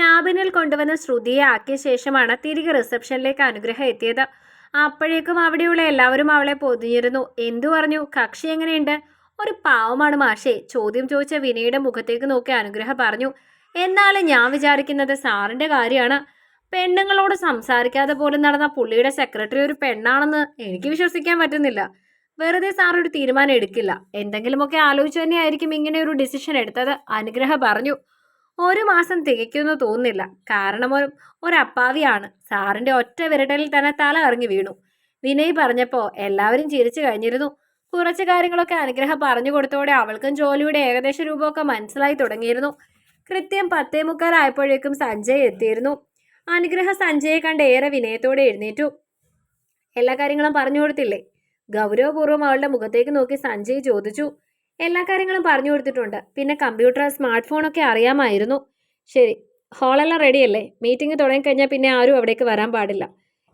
ക്യാബിനിൽ കൊണ്ടുവന്ന് ശ്രുതിയെ ആക്കിയ ശേഷമാണ് തിരികെ റിസപ്ഷനിലേക്ക് അനുഗ്രഹം എത്തിയത്. അപ്പോഴേക്കും അവിടെയുള്ള എല്ലാവരും അവളെ പൊതിഞ്ഞിരുന്നു. എന്തു പറഞ്ഞു? കക്ഷി എങ്ങനെയുണ്ട്? ഒരു പാവമാണ് മാഷേ ചോദ്യം ചോദിച്ച വിനയുടെ മുഖത്തേക്ക് നോക്കി അനുഗ്രഹം പറഞ്ഞു. എന്നാൽ ഞാൻ വിചാരിക്കുന്നത് സാറിന്റെ കാര്യമാണ്. പെണ്ണുങ്ങളോട് സംസാരിക്കാതെ പോലും നടന്ന പുള്ളിയുടെ സെക്രട്ടറി ഒരു പെണ്ണാണെന്ന് എനിക്ക് വിശ്വസിക്കാൻ പറ്റുന്നില്ല. വെറുതെ സാർ ഒരു തീരുമാനം എടുക്കില്ല. എന്തെങ്കിലുമൊക്കെ ആലോചിച്ച് തന്നെയായിരിക്കും ഇങ്ങനെ ഒരു ഡിസിഷൻ എടുത്തത് അനുഗ്രഹ പറഞ്ഞു. ഒരു മാസം തികയ്ക്കുമെന്ന് തോന്നുന്നില്ല. കാരണം ഒരു ഒരപ്പാവിയാണ്. സാറിന്റെ ഒറ്റ വിരട്ടലിൽ തന്നെ തല ഇറങ്ങി വീണു. വിനയ് പറഞ്ഞപ്പോൾ എല്ലാവരും ചിരിച്ചു കഴിഞ്ഞിരുന്നു. കുറച്ച് കാര്യങ്ങളൊക്കെ അനുഗ്രഹം പറഞ്ഞു കൊടുത്തോടെ അവൾക്കും ജോലിയുടെ ഏകദേശ രൂപമൊക്കെ മനസ്സിലായി തുടങ്ങിയിരുന്നു. കൃത്യം പത്തേ മുക്കാലായപ്പോഴേക്കും സഞ്ജയ് എത്തിയിരുന്നു. അനുഗ്രഹ സഞ്ജയെ കണ്ട് ഏറെ വിനയത്തോടെ എഴുന്നേറ്റു. എല്ലാ കാര്യങ്ങളും പറഞ്ഞു കൊടുത്തില്ലേ? ഗൗരവപൂർവം അവളുടെ മുഖത്തേക്ക് നോക്കി സഞ്ജയ് ചോദിച്ചു. എല്ലാ കാര്യങ്ങളും പറഞ്ഞു കൊടുത്തിട്ടുണ്ട്. പിന്നെ കമ്പ്യൂട്ടർ സ്മാർട്ട് ഫോണൊക്കെ അറിയാമായിരുന്നു. ശരി ഹാളെല്ലാം റെഡിയല്ലേ മീറ്റിംഗ് തുടങ്ങിക്കഴിഞ്ഞാൽ പിന്നെ ആരും അവിടേക്ക് വരാൻ പാടില്ല.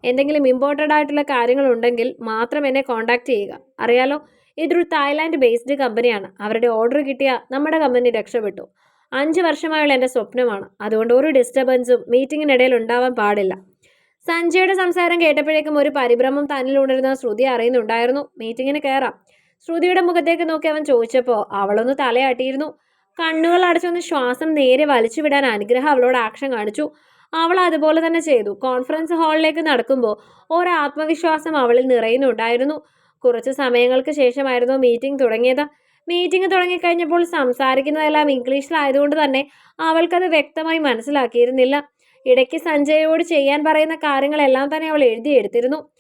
എന്തെങ്കിലും ഇമ്പോർട്ടന്റ് ആയിട്ടുള്ള കാര്യങ്ങളുണ്ടെങ്കിൽ മാത്രം എന്നെ കോൺടാക്ട് ചെയ്യുക. അറിയാലോ ഇതൊരു തായ്ലാൻഡ് ബേസ്ഡ് കമ്പനിയാണ് അവരുടെ ഓർഡർ കിട്ടിയാൽ നമ്മുടെ കമ്പനി രക്ഷപ്പെട്ടു. അഞ്ച് വർഷമായുള്ള എന്റെ സ്വപ്നമാണ്. അതുകൊണ്ട് ഒരു ഡിസ്റ്റർബൻസും മീറ്റിങ്ങിനിടയിൽ ഉണ്ടാവാൻ പാടില്ല. സഞ്ജയുടെ സംസാരം കേട്ടപ്പോഴേക്കും ഒരു പരിഭ്രമം തന്നിൽ ഉണരുന്ന ശ്രുതി അറിയുന്നുണ്ടായിരുന്നു. മീറ്റിങ്ങിന് കയറാം ശ്രുതിയുടെ മുഖത്തേക്ക് നോക്കി അവൻ ചോദിച്ചപ്പോൾ അവളൊന്ന് തലയാട്ടിയിരുന്നു. കണ്ണുകൾ അടച്ചൊന്ന് ശ്വാസം നേരെ വലിച്ചു വിടാൻ അനുഗ്രഹം അവളോട് ആക്ഷൻ കാണിച്ചു. അവൾ അതുപോലെ തന്നെ ചെയ്തു. കോൺഫറൻസ് ഹാളിലേക്ക് നടക്കുമ്പോൾ ഒരാത്മവിശ്വാസം അവളിൽ നിറയുന്നുണ്ടായിരുന്നു. കുറച്ച് സമയങ്ങൾക്ക് ശേഷമായിരുന്നു മീറ്റിംഗ് തുടങ്ങിയത്. മീറ്റിംഗ് തുടങ്ങിക്കഴിഞ്ഞപ്പോൾ സംസാരിക്കുന്നതെല്ലാം ഇംഗ്ലീഷിലായതുകൊണ്ട് തന്നെ അവൾക്കത് വ്യക്തമായി മനസ്സിലാക്കിയിരുന്നില്ല. ഇടയ്ക്ക് സഞ്ജയോട് ചെയ്യാൻ പറയുന്ന കാര്യങ്ങളെല്ലാം തന്നെ അവൾ എഴുതിയെടുത്തിരുന്നു.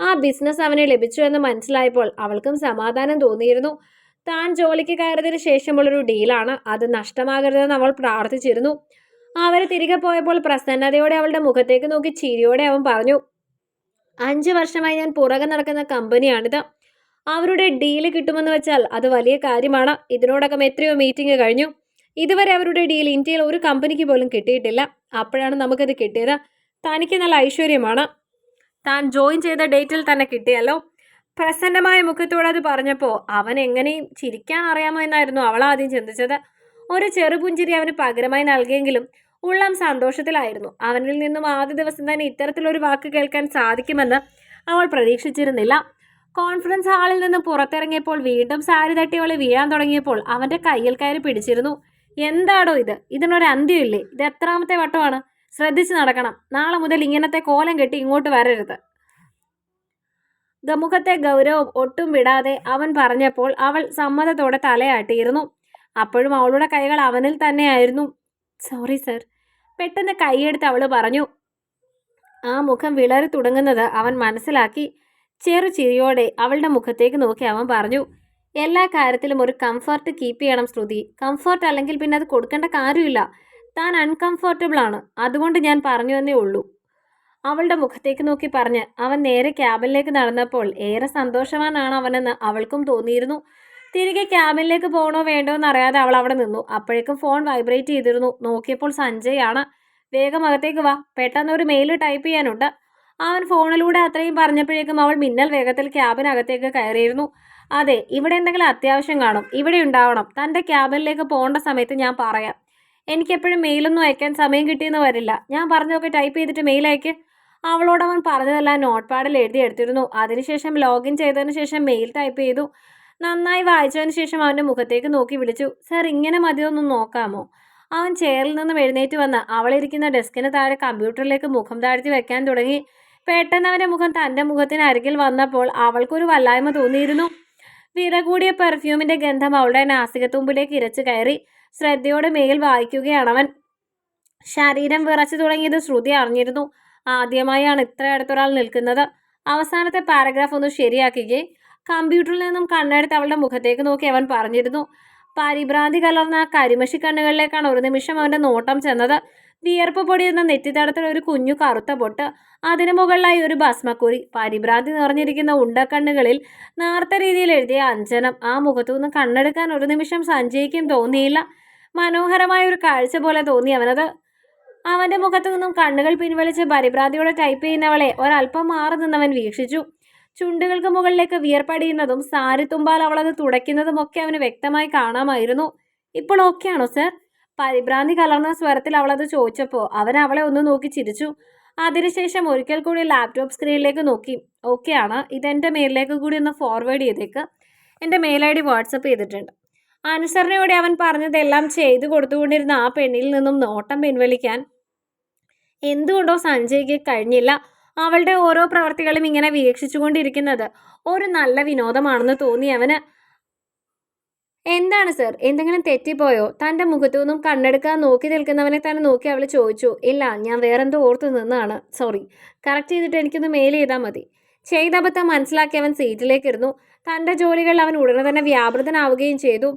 ആ ബിസിനസ് അവന് ലഭിച്ചു എന്ന് മനസ്സിലായപ്പോൾ അവൾക്കും സമാധാനം തോന്നിയിരുന്നു. താൻ ജോലിക്ക് കയറിയതിനു ശേഷമുള്ളൊരു ഡീലാണ്. അത് നഷ്ടമാകരുതെന്ന് അവൾ പ്രാർത്ഥിച്ചിരുന്നു. അവർ തിരികെ പോയപ്പോൾ പ്രസന്നതയോടെ അവളുടെ മുഖത്തേക്ക് നോക്കി ചിരിയോടെ അവൻ പറഞ്ഞു അഞ്ച് വർഷമായി ഞാൻ പുറകെ നടക്കുന്ന കമ്പനിയാണിത്. അവരുടെ ഡീൽ കിട്ടുമെന്ന് വെച്ചാൽ അത് വലിയ കാര്യമാണ്. ഇതിനോടകം എത്രയോ മീറ്റിംഗ് കഴിഞ്ഞു. ഇതുവരെ അവരുടെ ഡീൽ ഇന്ത്യയിൽ ഒരു കമ്പനിക്ക് പോലും കിട്ടിയിട്ടില്ല. അപ്പോഴാണ് നമുക്കത് കിട്ടിയത്. തനിക്ക് നല്ല ഐശ്വര്യമാണ്. താൻ ജോയിൻ ചെയ്ത ഡേറ്റിൽ തന്നെ കിട്ടിയല്ലോ. പ്രസന്നമായ മുഖത്തോടെ അത് പറഞ്ഞപ്പോൾ അവൻ എങ്ങനെയും ചിരിക്കാൻ അറിയാമോ എന്നായിരുന്നു അവൾ ആദ്യം ചിന്തിച്ചത്. ഒരു ചെറുപുഞ്ചിരി അവന് പകരമായി നൽകിയെങ്കിലും ഉള്ളം സന്തോഷത്തിലായിരുന്നു. അവനിൽ നിന്നും ആദ്യ ദിവസം തന്നെ ഇത്തരത്തിലൊരു വാക്ക് കേൾക്കാൻ സാധിക്കുമെന്ന് അവൾ പ്രതീക്ഷിച്ചിരുന്നില്ല. കോൺഫറൻസ് ഹാളിൽ നിന്ന് പുറത്തിറങ്ങിയപ്പോൾ വീണ്ടും സാരി തട്ടി അവളെ വീഴാൻ തുടങ്ങിയപ്പോൾ അവന്റെ കയ്യിൽ കയറി പിടിച്ചിരുന്നു. എന്താടോ ഇത്? ഇതിനൊരു അന്ത്യമില്ലേ ഇത് എത്രാമത്തെ വട്ടമാണ്? ശ്രദ്ധിച്ച് നടക്കണം. നാളെ മുതൽ ഇങ്ങനത്തെ കോലം കെട്ടി ഇങ്ങോട്ട് വരരുത്. ഗമുഖത്തെ ഗൗരവം ഒട്ടും വിടാതെ അവൻ പറഞ്ഞപ്പോൾ അവൾ സമ്മതത്തോടെ തലയാട്ടിയിരുന്നു. അപ്പോഴും അവളുടെ കൈകൾ അവനിൽ തന്നെയായിരുന്നു. സോറി സർ പെട്ടെന്ന് കൈയെടുത്ത് അവൾ പറഞ്ഞു. ആ മുഖം വിളറി തുടങ്ങുന്നത് അവൻ മനസ്സിലാക്കി. ചെറു ചിരിയോടെ അവളുടെ മുഖത്തേക്ക് നോക്കി അവൻ പറഞ്ഞു. എല്ലാ കാര്യത്തിലും ഒരു കംഫർട്ട് കീപ്പ് ചെയ്യണം ശ്രുതി. കംഫർട്ട് അല്ലെങ്കിൽ പിന്നെ അത് കൊടുക്കേണ്ട കാര്യമില്ല. താൻ അൺകംഫർട്ടബിൾ ആണ്. അതുകൊണ്ട് ഞാൻ പറഞ്ഞു എന്നേ ഉള്ളൂ. അവളുടെ മുഖത്തേക്ക് നോക്കി പറഞ്ഞ് അവൻ നേരെ ക്യാബിനിലേക്ക് നടന്നപ്പോൾ ഏറെ സന്തോഷവാനാണ് അവനെന്ന് അവൾക്കും തോന്നിയിരുന്നു. തിരികെ ക്യാബിനിലേക്ക് പോകണോ വേണ്ടോ എന്ന് അറിയാതെ അവൾ അവിടെ നിന്നു. അപ്പോഴേക്കും ഫോൺ വൈബ്രേറ്റ് ചെയ്തിരുന്നു. നോക്കിയപ്പോൾ സഞ്ജയ് ആണ്. വേഗം അകത്തേക്ക് വാ. പെട്ടെന്ന് ഒരു മെയിൽ ടൈപ്പ് ചെയ്യാനുണ്ട്. അവൻ ഫോണിലൂടെ അത്രയും പറഞ്ഞപ്പോഴേക്കും അവൾ മിന്നൽ വേഗത്തിൽ ക്യാബിനകത്തേക്ക് കയറിയിരുന്നു. അതെ ഇവിടെ എന്തെങ്കിലും അത്യാവശ്യം കാണും. ഇവിടെ ഉണ്ടാവണം. തന്റെ ക്യാബിനിലേക്ക് പോകേണ്ട സമയത്ത് ഞാൻ പറയാം. എനിക്കെപ്പോഴും മെയിലൊന്നും അയക്കാൻ സമയം കിട്ടിയെന്ന് വരില്ല. ഞാൻ പറഞ്ഞതൊക്കെ ടൈപ്പ് ചെയ്തിട്ട് മെയിൽ അയക്ക്. അവളോട് അവൻ പറഞ്ഞതെല്ലാം നോട്ട് പാഡിൽ എഴുതി എടുത്തിരുന്നു. അതിനുശേഷം ലോഗിൻ ചെയ്തതിന് ശേഷം മെയിൽ ടൈപ്പ് ചെയ്തു. നന്നായി വായിച്ചതിന് ശേഷം അവന്റെ മുഖത്തേക്ക് നോക്കി വിളിച്ചു. സർ ഇങ്ങനെ മതിയൊന്നും നോക്കാമോ? അവൻ ചെയറിൽ നിന്നും എഴുന്നേറ്റ് വന്ന് അവളിരിക്കുന്ന ഡെസ്കിന് താഴെ കമ്പ്യൂട്ടറിലേക്ക് മുഖം താഴ്ത്തി വെക്കാൻ തുടങ്ങി. പെട്ടെന്ന് അവന്റെ മുഖം തന്റെ മുഖത്തിന് അരികിൽ വന്നപ്പോൾ അവൾക്കൊരു വല്ലായ്മ തോന്നിയിരുന്നു. വില കൂടിയ പെർഫ്യൂമിന്റെ ഗന്ധം അവളുടെ നാസികത്തുമ്പിലേക്ക് ഇരച്ചു കയറി. ശ്രദ്ധയോടെ മേൽ വായിക്കുകയാണ് അവൻ. ശരീരം വിറച്ചു തുടങ്ങിയത് ശ്രുതി അറിഞ്ഞിരുന്നു. ആദ്യമായാണ് ഇത്ര അടുത്തൊരാൾ നിൽക്കുന്നത്. അവസാനത്തെ പാരഗ്രാഫ് ഒന്ന് ശരിയാക്കുകയും കമ്പ്യൂട്ടറിൽ നിന്നും കണ്ണെടുത്ത് അവളുടെ മുഖത്തേക്ക് നോക്കി അവൻ പറഞ്ഞിരുന്നു പരിഭ്രാന്തി കലർന്ന കരിമഷി കണ്ണുകളിലേക്കാണ് ഒരു നിമിഷം അവന്റെ നോട്ടം ചെന്നത്. വിയർപ്പ് പൊടിയുന്ന നെറ്റിത്തടത്തിൽ ഒരു കുഞ്ഞു കറുത്ത പൊട്ട് അതിനു മുകളിലായി ഒരു ഭസ്മക്കുരി പരിഭ്രാന്തി നിറഞ്ഞിരിക്കുന്ന ഉണ്ടക്കണ്ണുകളിൽ നേർത്ത രീതിയിൽ എഴുതിയ അഞ്ജനം. ആ മുഖത്തു നിന്ന് കണ്ണെടുക്കാൻ ഒരു നിമിഷം സഞ്ജയിക്കും തോന്നിയില്ല. മനോഹരമായ ഒരു കാഴ്ച പോലെ തോന്നി അവനത്. അവന്റെ മുഖത്തു നിന്നും കണ്ണുകൾ പിൻവലിച്ച് പരിഭ്രാന്തിയോടെ ടൈപ്പ് ചെയ്യുന്നവളെ ഒരല്പം മാറി നിന്നവൻ വീക്ഷിച്ചു. ചുണ്ടുകൾക്ക് മുകളിലേക്ക് വിയർപ്പടിയുന്നതും സാരി തുമ്പാൽ അവളത് തുടയ്ക്കുന്നതും ഒക്കെ അവന് വ്യക്തമായി കാണാമായിരുന്നു. ഇപ്പോൾ ഓക്കെയാണോ സർ പരിഭ്രാന്തി കലർന്ന സ്വരത്തിൽ അവളത് ചോദിച്ചപ്പോൾ അവൻ അവളെ ഒന്ന് നോക്കി ചിരിച്ചു. അതിനുശേഷം ഒരിക്കൽ കൂടി ലാപ്ടോപ്പ് സ്ക്രീനിലേക്ക് നോക്കി. ഓക്കെയാണ് ഇതെന്റെ മെയിലിലേക്ക് കൂടി ഒന്ന് ഫോർവേഡ് ചെയ്തേക്ക്. എന്റെ മെയിൽ ഐ ഡി വാട്സപ്പ് ചെയ്തിട്ടുണ്ട്. അനുസരണയോടെ അവൻ പറഞ്ഞതെല്ലാം ചെയ്തു കൊടുത്തുകൊണ്ടിരുന്ന ആ പെണ്ണിൽ നിന്നും നോട്ടം പിൻവലിക്കാൻ എന്തുകൊണ്ടോ സഞ്ജയ്ക്ക് കഴിഞ്ഞില്ല. അവളുടെ ഓരോ പ്രവർത്തികളും ഇങ്ങനെ വീക്ഷിച്ചുകൊണ്ടിരിക്കുന്നത് ഒരു നല്ല വിനോദമാണെന്ന് തോന്നി അവന്. എന്താണ് സർ? എന്തെങ്കിലും തെറ്റിപ്പോയോ? തന്റെ മുഖത്തു നിന്നും കണ്ണെടുക്കാൻ നോക്കി നിൽക്കുന്നവനെ തന്നെ നോക്കി അവൾ ചോദിച്ചു. ഇല്ല ഞാൻ വേറെന്തോ ഓർത്ത് നിന്നാണ്. സോറി. കറക്റ്റ് ചെയ്തിട്ട് എനിക്കൊന്ന് മെയിൽ ചെയ്താൽ മതി. ചെയ്തബദ്ധം മനസ്സിലാക്കി അവൻ സീറ്റിലേക്കിരുന്നു തന്റെ ജോലികൾ അവൻ ഉടനെ തന്നെ വ്യാപൃതനാവുകയും ചെയ്തു.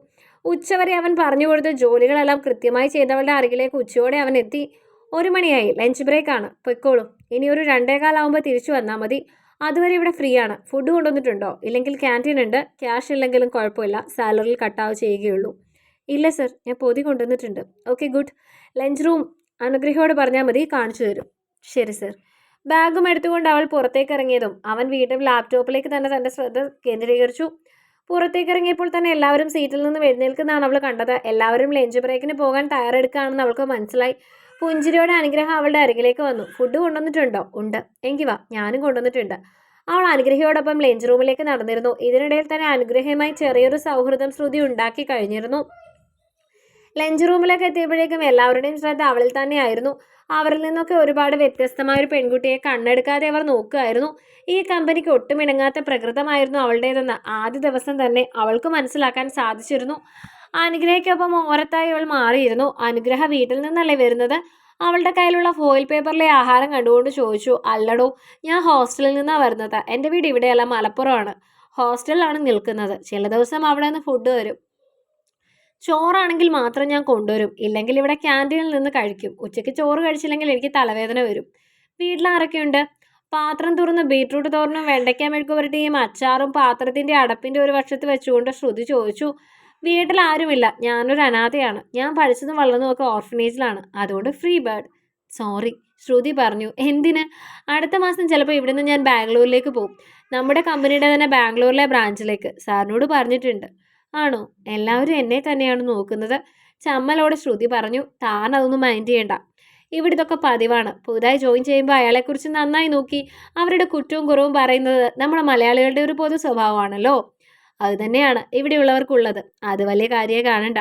ഉച്ചവരെ അവൻ പറഞ്ഞു കൊടുത്ത ജോലികളെല്ലാം കൃത്യമായി ചെയ്തവളുടെ അരികിലേക്ക് ഉച്ചയോടെ അവൻ എത്തി. ഒരു മണിയായി. ലഞ്ച് ബ്രേക്ക് ആണ് പൊയ്ക്കോളും. ഇനി ഒരു രണ്ടേകാലാവുമ്പോൾ തിരിച്ചു വന്നാൽ മതി. അതുവരെ ഇവിടെ ഫ്രീ ആണ്. ഫുഡ് കൊണ്ടുവന്നിട്ടുണ്ടോ? ഇല്ലെങ്കിൽ ക്യാന്റീൻ ഉണ്ട്. ക്യാഷ് ഇല്ലെങ്കിലും കുഴപ്പമില്ല. സാലറിയിൽ കട്ടാവ് ചെയ്യുകയുള്ളൂ. ഇല്ല സർ. ഞാൻ പൊതി കൊണ്ടുവന്നിട്ടുണ്ട്. Okay good. ലഞ്ച് റൂം അനുഗ്രഹയോട് പറഞ്ഞാൽ മതി. കാണിച്ചു തരും. ശരി സർ. ബാഗും എടുത്തുകൊണ്ട് അവൾ പുറത്തേക്ക് ഇറങ്ങിയതും അവൻ വീണ്ടും ലാപ്ടോപ്പിലേക്ക് തന്നെ തന്റെ ശ്രദ്ധ കേന്ദ്രീകരിച്ചു. പുറത്തേക്ക് ഇറങ്ങിയപ്പോൾ തന്നെ എല്ലാവരും സീറ്റിൽ നിന്ന് എഴുന്നേൽക്കുന്നതാണ് അവൾ കണ്ടത്. എല്ലാവരും ലഞ്ച് ബ്രേക്കിന് പോകാൻ തയ്യാറെടുക്കുകയാണെന്ന് അവൾക്ക് മനസ്സിലായി. പുഞ്ചിരിയോടെ അനുഗ്രഹം അവളുടെ അരികിലേക്ക് വന്നു. ഫുഡ് കൊണ്ടുവന്നിട്ടുണ്ടോ? ഉണ്ട്. എങ്കിൽ വാ ഞാനും കൊണ്ടുവന്നിട്ടുണ്ട്. അവൾ അനുഗ്രഹയോടൊപ്പം ലഞ്ച് റൂമിലേക്ക് നടന്നിരുന്നു. ഇതിനിടയിൽ തന്നെ അനുഗ്രഹമായി ചെറിയൊരു സൗഹൃദം ശ്രുതി ഉണ്ടാക്കി കഴിഞ്ഞിരുന്നു. ലഞ്ച് റൂമിലൊക്കെ എത്തിയപ്പോഴേക്കും എല്ലാവരുടെയും ശ്രദ്ധ അവളിൽ തന്നെയായിരുന്നു. അവരിൽ നിന്നൊക്കെ ഒരുപാട് വ്യത്യസ്തമായ ഒരു പെൺകുട്ടിയെ കണ്ണെടുക്കാതെ അവർ നോക്കുമായിരുന്നു. ഈ കമ്പനിക്ക് ഒട്ടും ഇണങ്ങാത്ത പ്രകൃതമായിരുന്നു അവളുടേതെന്ന് ആദ്യ ദിവസം തന്നെ അവൾക്ക് മനസ്സിലാക്കാൻ സാധിച്ചിരുന്നു. അനുഗ്രഹയ്ക്കൊപ്പം ഓരത്തായി അവൾ മാറിയിരുന്നു. അനുഗ്രഹ വീട്ടിൽ നിന്നല്ലേ വരുന്നത്? അവളുടെ കയ്യിലുള്ള ഫോയിൽ പേപ്പറിലെ ആഹാരം കണ്ടുകൊണ്ട് ചോദിച്ചു അല്ലടോ ഞാൻ ഹോസ്റ്റലിൽ നിന്നാണ് വരുന്നത്. എന്റെ വീട് ഇവിടെയല്ല മലപ്പുറമാണ്. ഹോസ്റ്റലിലാണ് നിൽക്കുന്നത്. ചില ദിവസം അവിടെ നിന്ന് ഫുഡ് വരും. ചോറാണെങ്കിൽ മാത്രം ഞാൻ കൊണ്ടുവരും. ഇല്ലെങ്കിൽ ഇവിടെ ക്യാന്റീനിൽ നിന്ന് കഴിക്കും. ഉച്ചയ്ക്ക് ചോറ് കഴിച്ചില്ലെങ്കിൽ എനിക്ക് തലവേദന വരും. വീട്ടിൽ ആരൊക്കെയുണ്ട്? പാത്രം തുറന്ന് ബീട്രൂട്ട് തോരനും വെണ്ടയ്ക്ക മെഴുക്ക് പുരട്ടിയും അച്ചാറും പാത്രത്തിന്റെ അടപ്പിന്റെ ഒരു വശത്ത് വെച്ചുകൊണ്ട് ശ്രുതി ചോദിച്ചു. വീട്ടിൽ ആരുമില്ല. ഞാനൊരു അനാഥയാണ്. ഞാൻ പഠിച്ചതും വളർന്നതും ഒക്കെ ഓർഫനേജിലാണ് അതുകൊണ്ട് ഫ്രീ ബേർഡ് സോറി ശ്രുതി പറഞ്ഞു എന്തിന്? അടുത്ത മാസം ചിലപ്പോൾ ഇവിടുന്ന് ഞാൻ ബാംഗ്ലൂരിലേക്ക് പോകും നമ്മുടെ കമ്പനിയുടെ തന്നെ ബാംഗ്ലൂരിലെ ബ്രാഞ്ചിലേക്ക് സാറിനോട് പറഞ്ഞിട്ടുണ്ട്. ആണോ? എല്ലാവരും എന്നെ തന്നെയാണ് നോക്കുന്നത്. ചമ്മലോടെ ശ്രുതി പറഞ്ഞു താൻ അതൊന്നും മൈൻഡ് ചെയ്യണ്ട. ഇവിടെ ഇതൊക്കെ പതിവാണ്. പുതുതായി ജോയിൻ ചെയ്യുമ്പോൾ അയാളെക്കുറിച്ച് നന്നായി നോക്കി അവരുടെ കുറ്റവും കുറവും പറയുന്നത് നമ്മുടെ മലയാളികളുടെ ഒരു പൊതു സ്വഭാവമാണല്ലോ. അത് തന്നെയാണ് ഇവിടെയുള്ളവർക്കുള്ളത്. അത് വലിയ കാര്യമേ കാണണ്ട.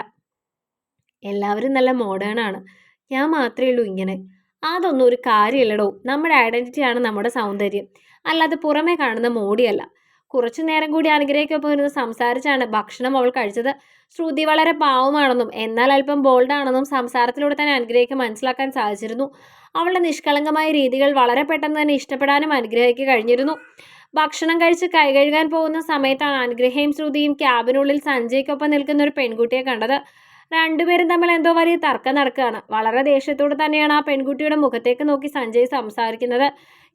എല്ലാവരും നല്ല മോഡേൺ ആണ്. ഞാൻ മാത്രമേ ഉള്ളൂ ഇങ്ങനെ. അതൊന്നും ഒരു കാര്യമില്ലടോ. നമ്മുടെ ഐഡന്റിറ്റിയാണ് നമ്മുടെ സൗന്ദര്യം. അല്ലാതെ പുറമേ കാണുന്ന മോടിയല്ല കുറച്ചു നേരം കൂടി അനുഗ്രഹിക്കൊപ്പം ഇരുന്ന് സംസാരിച്ചാണ് ഭക്ഷണം അവൾ കഴിച്ചത്. ശ്രുതി വളരെ പാവമാണെന്നും എന്നാൽ അല്പം ബോൾഡാണെന്നും സംസാരത്തിലൂടെ തന്നെ അനുഗ്രഹിക്ക് മനസ്സിലാക്കാൻ സാധിച്ചിരുന്നു. അവളുടെ നിഷ്കളങ്കമായ രീതികൾ വളരെ പെട്ടെന്ന് തന്നെ ഇഷ്ടപ്പെടാനും അനുഗ്രഹിക്ക് കഴിഞ്ഞിരുന്നു. ഭക്ഷണം കഴിച്ച് കൈ കഴുകാൻ പോകുന്ന സമയത്താണ് അനുഗ്രഹയും ശ്രുതിയും ക്യാബിനുള്ളിൽ സഞ്ജയ്ക്കൊപ്പം നിൽക്കുന്ന ഒരു പെൺകുട്ടിയെ കണ്ടത്. രണ്ടുപേരും തമ്മിൽ എന്തോ വലിയ തർക്കം നടക്കുകയാണ്. വളരെ ദേഷ്യത്തോടെ തന്നെയാണ് ആ പെൺകുട്ടിയുടെ മുഖത്തേക്ക് നോക്കി സഞ്ജയ് സംസാരിക്കുന്നത്.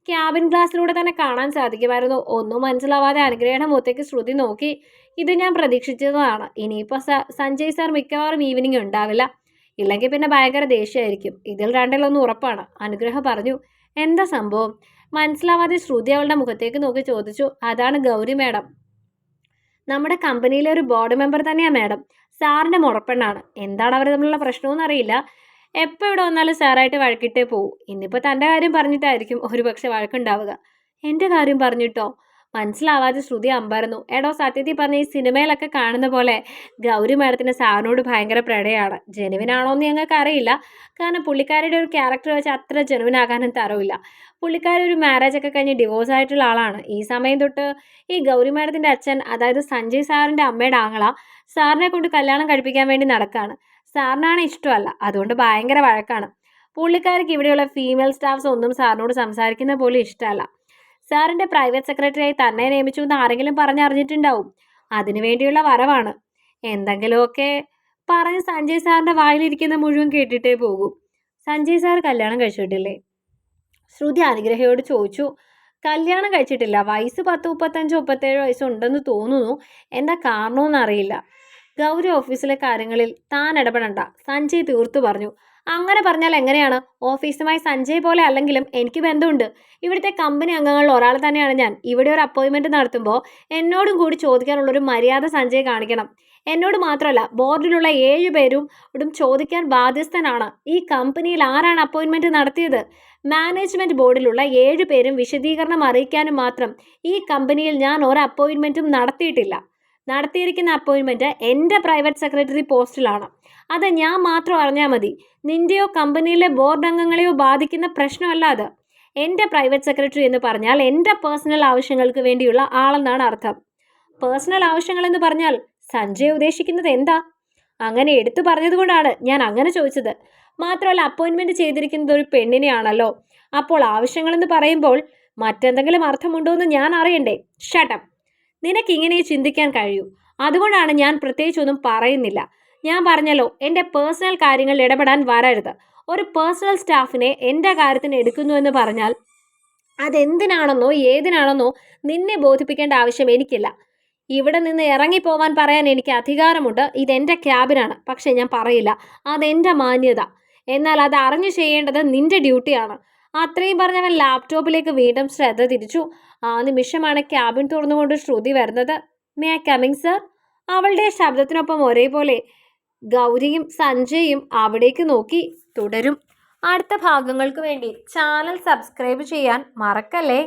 ക്യാബിൻ ഗ്ലാസ്സിലൂടെ തന്നെ കാണാൻ സാധിക്കുമായിരുന്നു. ഒന്നും മനസ്സിലാവാതെ അനുഗ്രഹയുടെ മുഖത്തേക്ക് ശ്രുതി നോക്കി. ഇത് ഞാൻ പ്രതീക്ഷിച്ചതാണ്. ഇനിയിപ്പോൾ സ സഞ്ജയ് സാർ മിക്കവാറും ഈവനിങ് ഉണ്ടാവില്ല. ഇല്ലെങ്കിൽ പിന്നെ ഭയങ്കര ദേഷ്യമായിരിക്കും. ഇതിൽ രണ്ടിലൊന്നും ഉറപ്പാണ്. അനുഗ്രഹം പറഞ്ഞു. എന്താ സംഭവം? മനസ്സിലാവാതെ ശ്രുതി അവളുടെ മുഖത്തേക്ക് നോക്കി ചോദിച്ചു. അതാണ് ഗൗരി മാഡം. നമ്മുടെ കമ്പനിയിലെ ഒരു ബോർഡ് മെമ്പർ തന്നെയാണ് മാഡം. സാറിന്റെ മുറപ്പെണ്ണാണ്. എന്താണ് അവർ തമ്മിലുള്ള പ്രശ്നമെന്ന് അറിയില്ല. എപ്പോൾ ഇവിടെ വന്നാലും സാറായിട്ട് വഴക്കിട്ടേ പോവും. ഇന്നിപ്പോൾ തന്റെ കാര്യം പറഞ്ഞിട്ടായിരിക്കും ഒരു പക്ഷെ വഴക്കുണ്ടാവുക. എന്റെ കാര്യം പറഞ്ഞിട്ടോ? മനസ്സിലാവാതെ ശ്രുതി അമ്പായിരുന്നു എടോ സത്യത്തിൽ പറഞ്ഞ ഈ സിനിമയിലൊക്കെ കാണുന്ന പോലെ ഗൗരി മാഡത്തിന് സാറിനോട് ഭയങ്കര പ്രണയമാണ്. ജനുവിനാണോ എന്ന് ഞങ്ങൾക്ക് അറിയില്ല കാരണം പുള്ളിക്കാരുടെ ഒരു ക്യാരക്ടർ വെച്ച് അത്ര ജനുവിനാകാനും തരവില്ല പുള്ളിക്കാരി ഒരു മാരേജ് ഒക്കെ കഴിഞ്ഞ് ഡിവോഴ്സ് ആയിട്ടുള്ള ആളാണ്. ഈ സമയം തൊട്ട് ഈ ഗൗരി മാഡത്തിന്റെ അച്ഛൻ അതായത് സഞ്ജയ് സാറിന്റെ അമ്മയുടെ ആങ്ങള സാറിനെ കൊണ്ട് കല്യാണം കഴിപ്പിക്കാൻ വേണ്ടി നടക്കുകയാണ് സാറിനാണ് ഇഷ്ടമല്ല. അതുകൊണ്ട് ഭയങ്കര വഴക്കാണ്. പുള്ളിക്കാർക്ക് ഇവിടെയുള്ള ഫീമെയിൽ സ്റ്റാഫ്സ് ഒന്നും സാറിനോട് സംസാരിക്കുന്ന പോലും ഇഷ്ടമല്ല. സാറിന്റെ പ്രൈവറ്റ് സെക്രട്ടറിയായി തന്നെ നിയമിച്ചു എന്ന് ആരെങ്കിലും പറഞ്ഞറിഞ്ഞിട്ടുണ്ടാവും. അതിനു വേണ്ടിയുള്ള വരവാണ്. എന്തെങ്കിലുമൊക്കെ പറഞ്ഞ് സഞ്ജയ് സാറിന്റെ വായിലിരിക്കുന്ന മുഴുവൻ കേട്ടിട്ടേ പോകൂ. സഞ്ജയ് സാർ കല്യാണം കഴിച്ചിട്ടില്ലേ? ശ്രുതി അനുഗ്രഹയോട് ചോദിച്ചു. കല്യാണം കഴിച്ചിട്ടില്ല. വയസ്സ് പത്ത് മുപ്പത്തഞ്ച് മുപ്പത്തേഴ് വയസ്സുണ്ടെന്ന് തോന്നുന്നു. എന്താ കാരണമെന്ന് അറിയില്ല ഗൗരി ഓഫീസിലെ കാര്യങ്ങളിൽ താൻ ഇടപെടണ്ട. സഞ്ജയ് തീർത്തു പറഞ്ഞു. അങ്ങനെ പറഞ്ഞാൽ എങ്ങനെയാണ്? ഓഫീസുമായി സഞ്ജയ് പോലെ അല്ലെങ്കിലും എനിക്ക് ബന്ധമുണ്ട്. ഇവിടുത്തെ കമ്പനി അംഗങ്ങളിൽ ഒരാൾ തന്നെയാണ് ഞാൻ. ഇവിടെ ഒരു അപ്പോയിൻമെന്റ് നടത്തുമ്പോൾ എന്നോടും കൂടി ചോദിക്കാനുള്ളൊരു മര്യാദ സഞ്ജയ് കാണിക്കണം. എന്നോട് മാത്രമല്ല ബോർഡിലുള്ള ഏഴ് പേരും ഇടും ചോദിക്കാൻ ബാധ്യസ്ഥനാണ്. ഈ കമ്പനിയിൽ ആരാണ് അപ്പോയിൻമെന്റ് നടത്തിയത്? മാനേജ്മെന്റ് ബോർഡിലുള്ള ഏഴ് പേരും വിശദീകരണം അറിയിക്കാനും മാത്രം ഈ കമ്പനിയിൽ ഞാൻ ഒരു അപ്പോയിൻമെന്റും നടത്തിയിട്ടില്ല. നടത്തിയിരിക്കുന്ന അപ്പോയിൻമെന്റ് എന്റെ പ്രൈവറ്റ് സെക്രട്ടറി പോസ്റ്റിലാണ്. അത് ഞാൻ മാത്രം അറിഞ്ഞാൽ മതി. നിന്റെയോ കമ്പനിയിലെ ബോർഡ് അംഗങ്ങളെയോ ബാധിക്കുന്ന പ്രശ്നമല്ല അത്. എന്റെ പ്രൈവറ്റ് സെക്രട്ടറി എന്ന് പറഞ്ഞാൽ എന്റെ പേഴ്സണൽ ആവശ്യങ്ങൾക്ക് വേണ്ടിയുള്ള ആളെന്നാണ് അർത്ഥം. പേഴ്സണൽ ആവശ്യങ്ങൾ എന്ന് പറഞ്ഞാൽ സഞ്ജയ് ഉദ്ദേശിക്കുന്നത് എന്താ? അങ്ങനെ എടുത്തു പറഞ്ഞതുകൊണ്ടാണ് ഞാൻ അങ്ങനെ ചോദിച്ചത്. മാത്രമല്ല അപ്പോയിൻമെന്റ് ചെയ്തിരിക്കുന്നത് ഒരു പെണ്ണിനെയാണല്ലോ. അപ്പോൾ ആവശ്യങ്ങളെന്ന് പറയുമ്പോൾ മറ്റെന്തെങ്കിലും അർത്ഥമുണ്ടോ എന്ന് ഞാൻ അറിയണ്ടേ? ഷട്ടം നിനക്കിങ്ങനെ ചിന്തിക്കാൻ കഴിയൂ. അതുകൊണ്ടാണ് ഞാൻ പ്രത്യേകിച്ചൊന്നും പറയുന്നില്ല. ഞാൻ പറഞ്ഞല്ലോ എന്റെ പേഴ്സണൽ കാര്യങ്ങളിൽ ഇടപെടാൻ വരരുത്. ഒരു പേഴ്സണൽ സ്റ്റാഫിനെ എന്റെ കാര്യത്തിന് എടുക്കുന്നു എന്ന് പറഞ്ഞാൽ അതെന്തിനാണെന്നോ ഏതിനാണെന്നോ നിന്നെ ബോധിപ്പിക്കേണ്ട ആവശ്യം എനിക്കില്ല. ഇവിടെ നിന്ന് ഇറങ്ങിപ്പോവാൻ പറയാൻ എനിക്ക് അധികാരമുണ്ട്. ഇതെന്റെ ക്യാബിനാണ്. പക്ഷേ ഞാൻ പറയില്ല. അതെന്റെ മാന്യത. എന്നാൽ അത് അറിഞ്ഞു ചെയ്യേണ്ടത് നിന്റെ ഡ്യൂട്ടിയാണ്. അത്രയും പറഞ്ഞവൻ ലാപ്ടോപ്പിലേക്ക് വീണ്ടും ശ്രദ്ധ തിരിച്ചു. ആ നിമിഷമാണ് ക്യാബിൻ തുറന്നുകൊണ്ട് ശ്രുതി വരുന്നത്. മേ ഐ കമ്മിങ് സർ അവളുടെ ശബ്ദത്തിനൊപ്പം ഒരേപോലെ ഗൗരിയും സഞ്ജയും അവിടേക്ക് നോക്കി. തുടരും. അടുത്ത ഭാഗങ്ങൾക്ക് വേണ്ടി ചാനൽ സബ്സ്ക്രൈബ് ചെയ്യാൻ മറക്കല്ലേ?